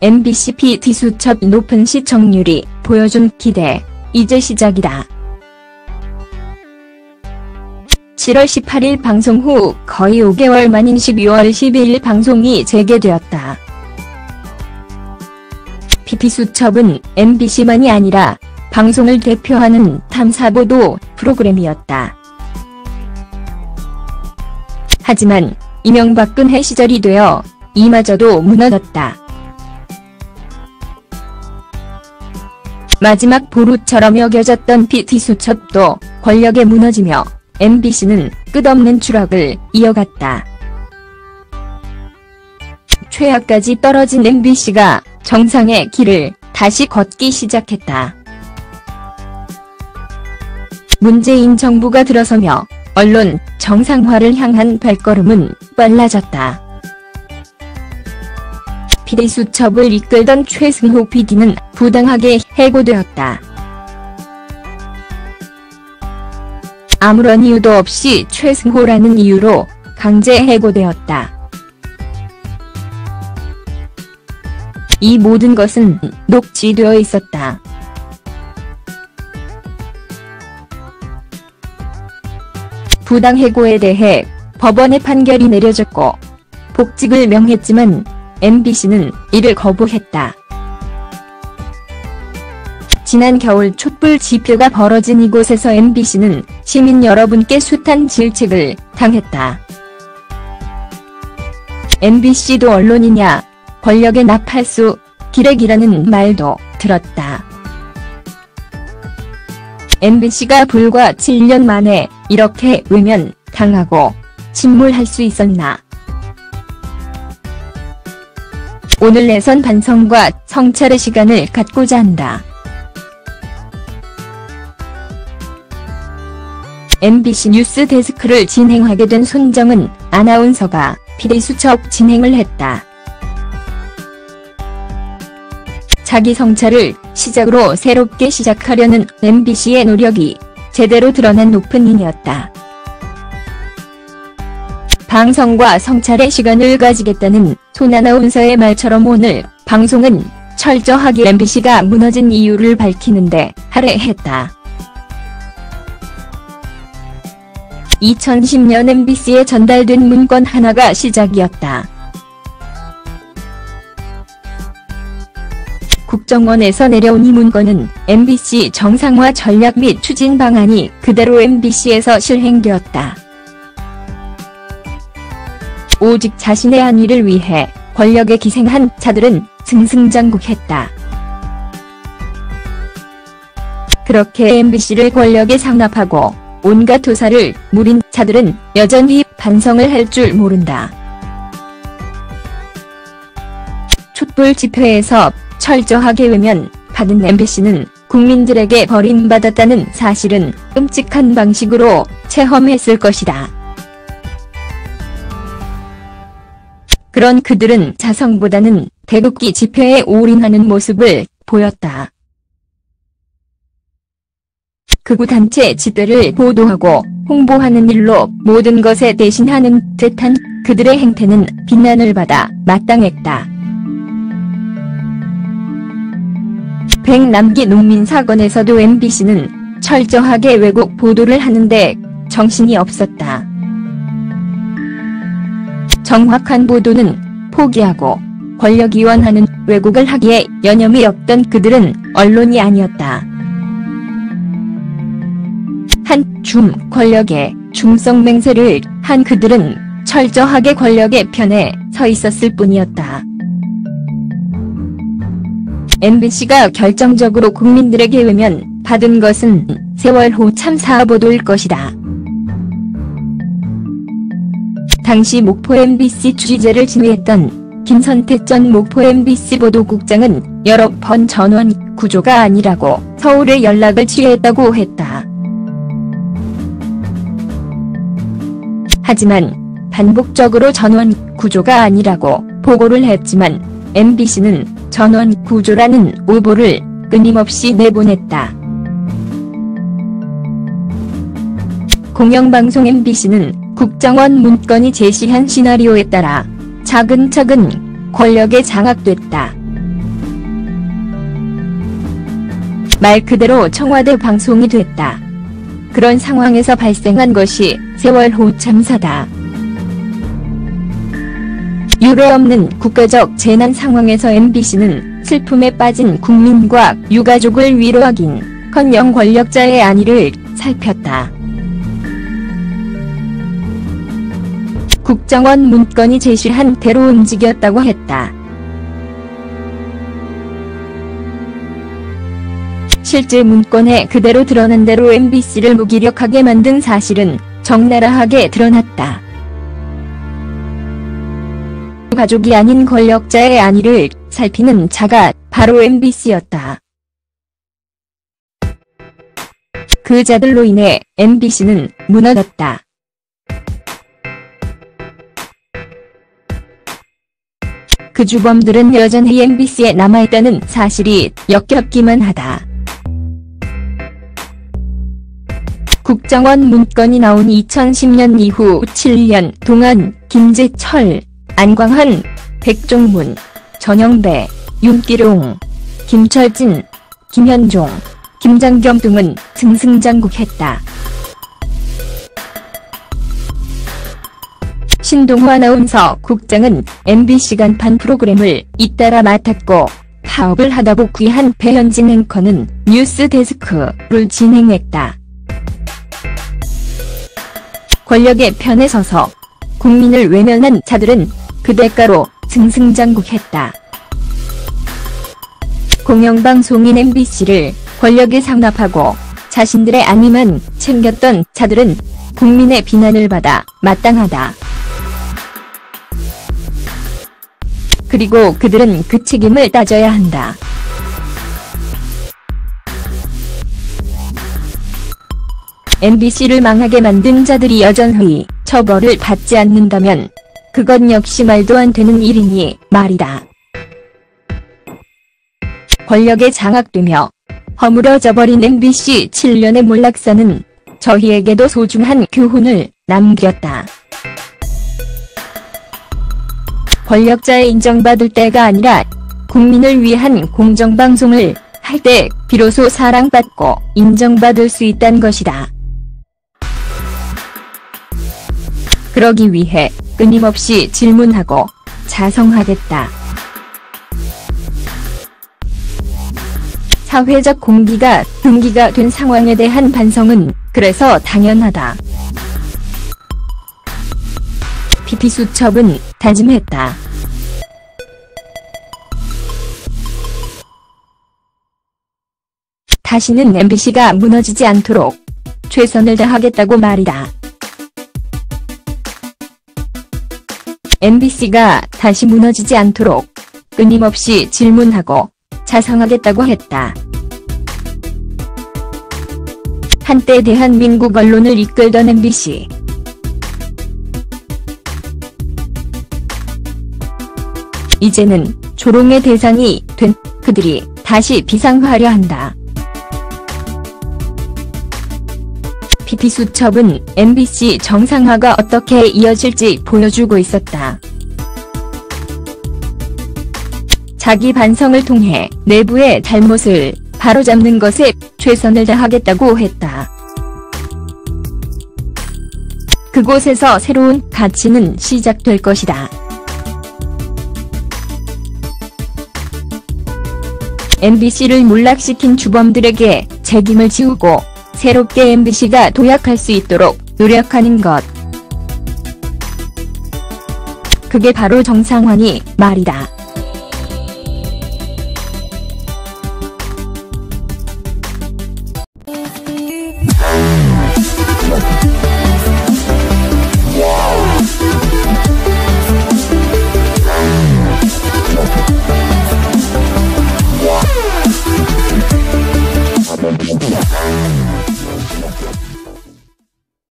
MBC PT 수첩 높은 시청률이 보여준 기대, 이제 시작이다. 7월 18일 방송 후 거의 5개월 만인 12월 12일 방송이 재개되었다. PT수첩은 MBC만이 아니라 방송을 대표하는 탐사보도 프로그램이었다. 하지만 이명박근혜 시절이 되어 이마저도 무너졌다. 마지막 보루처럼 여겨졌던 PT수첩도 권력에 무너지며 MBC는 끝없는 추락을 이어갔다. 최하까지 떨어진 MBC가 정상의 길을 다시 걷기 시작했다. 문재인 정부가 들어서며 언론 정상화를 향한 발걸음은 빨라졌다. PD수첩을 이끌던 최승호 PD는 부당하게 해고되었다. 아무런 이유도 없이 최승호라는 이유로 강제 해고되었다. 이 모든 것은 녹취되어 있었다. 부당 해고에 대해 법원의 판결이 내려졌고 복직을 명했지만 MBC는 이를 거부했다. 지난 겨울 촛불 집회가 벌어진 이곳에서 MBC는 시민 여러분께 숱한 질책을 당했다. MBC도 언론이냐, 권력의 나팔수, 기레기라는 말도 들었다. MBC가 불과 7년 만에 이렇게 외면, 당하고, 침몰할 수 있었나. 오늘 내선 반성과 성찰의 시간을 갖고자 한다. MBC 뉴스 데스크를 진행하게 된 손정은 아나운서가 PD수첩 진행을 했다. 자기 성찰을 시작으로 새롭게 시작하려는 MBC의 노력이 제대로 드러난 오프닝이었다. 방송과 성찰의 시간을 가지겠다는 손 아나운서의 말처럼 오늘 방송은 철저하게 MBC가 무너진 이유를 밝히는데 할애했다. 2010년 MBC에 전달된 문건 하나가 시작이었다. 국정원에서 내려온 이 문건은 MBC 정상화 전략 및 추진 방안이 그대로 MBC에서 실행되었다. 오직 자신의 안위를 위해 권력에 기생한 자들은 승승장구했다. 그렇게 MBC를 권력에 상납하고 온갖 도사를 무린 자들은 여전히 반성을 할 줄 모른다. 촛불 집회에서 철저하게 외면 받은 MBC는 국민들에게 버림받았다는 사실은 끔찍한 방식으로 체험했을 것이다. 그런 그들은 자성보다는 대국기 집회에 올인하는 모습을 보였다. 극우 단체 집회를 보도하고 홍보하는 일로 모든 것에 대신하는 듯한 그들의 행태는 비난을 받아 마땅했다. 백남기 농민 사건에서도 MBC는 철저하게 왜곡 보도를 하는데 정신이 없었다. 정확한 보도는 포기하고 권력 이 원하는 왜곡을 하기에 여념이 없던 그들은 언론이 아니었다. 한 줌 권력에 중성 맹세를 한 그들은 철저하게 권력의 편에 서 있었을 뿐이었다. MBC가 결정적으로 국민들에게 외면 받은 것은 세월호 참사 보도일 것이다. 당시 목포 MBC 취재를 지휘했던 김선태 전 목포 MBC 보도국장은 여러 번 전원 구조가 아니라고 서울에 연락을 취했다고 했다. 하지만 반복적으로 전원 구조가 아니라고 보고를 했지만 MBC는 전원 구조라는 오보를 끊임없이 내보냈다. 공영방송 MBC는 국정원 문건이 제시한 시나리오에 따라 차근차근 권력에 장악됐다. 말 그대로 청와대 방송이 됐다. 그런 상황에서 발생한 것이 세월호 참사다. 유례 없는 국가적 재난 상황에서 MBC는 슬픔에 빠진 국민과 유가족을 위로하긴 커녕 권력자의 안위를 살폈다. 국정원 문건이 제시한 대로 움직였다고 했다. 실제 문건에 그대로 드러난 대로 MBC를 무기력하게 만든 사실은 적나라하게 드러났다. 가족이 아닌 권력자의 안위를 살피는 자가 바로 MBC였다. 그 자들로 인해 MBC는 무너졌다. 그 주범들은 여전히 MBC에 남아있다는 사실이 역겹기만 하다. 국정원 문건이 나온 2010년 이후 7년 동안 김재철, 안광한, 백종문, 전영배, 윤기룡, 김철진, 김현종, 김장겸 등은 승승장구했다. 신동호 아나운서 국장은 MBC 간판 프로그램을 잇따라 맡았고 파업을 하다 복귀한 배현진 앵커는 뉴스 데스크를 진행했다. 권력의 편에 서서 국민을 외면한 자들은 그 대가로 승승장구했다. 공영방송인 MBC를 권력에 상납하고 자신들의 안위만 챙겼던 자들은 국민의 비난을 받아 마땅하다. 그리고 그들은 그 책임을 따져야 한다. MBC를 망하게 만든 자들이 여전히 처벌을 받지 않는다면 그건 역시 말도 안 되는 일이니 말이다. 권력에 장악되며 허물어져 버린 MBC 7년의 몰락사는 저희에게도 소중한 교훈을 남겼다. 권력자에 인정받을 때가 아니라 국민을 위한 공정방송을 할 때 비로소 사랑받고 인정받을 수 있다는 것이다. 그러기 위해 끊임없이 질문하고 자성하겠다. 사회적 공기가 등기가 된 상황에 대한 반성은 그래서 당연하다. PP수첩은 다짐했다. 다시는 MBC가 무너지지 않도록 최선을 다하겠다고 말이다. MBC가 다시 무너지지 않도록 끊임없이 질문하고 자성하겠다고 했다. 한때 대한민국 언론을 이끌던 MBC. 이제는 조롱의 대상이 된 그들이 다시 비상화하려 한다. PP수첩은 MBC 정상화가 어떻게 이어질지 보여주고 있었다. 자기 반성을 통해 내부의 잘못을 바로잡는 것에 최선을 다하겠다고 했다. 그곳에서 새로운 가치는 시작될 것이다. MBC를 몰락시킨 주범들에게 책임을 지우고 새롭게 MBC가 도약할 수 있도록 노력하는 것. 그게 바로 정상환이 말이다.